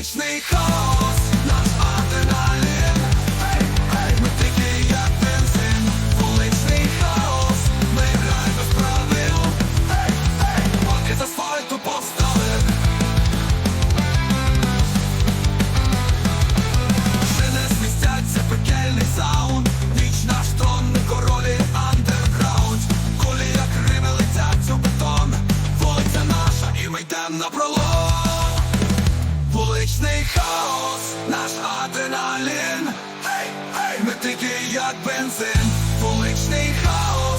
Класичний хаос, наш адреналін hey, hey. Ми тільки вуличний хаос, ми граємо з правил, hey, hey. поки з асфальту повстали. Шини смістяться, пекельний саунд, ніч наш трон, ми королі андерграунд, кулі як рими летять у бетон, вулиця наша, і ми йдем на пролом. Величний хаос, наш адреналін, гей, hey, гей, hey! ми тільки як бензин, вуличний хаос.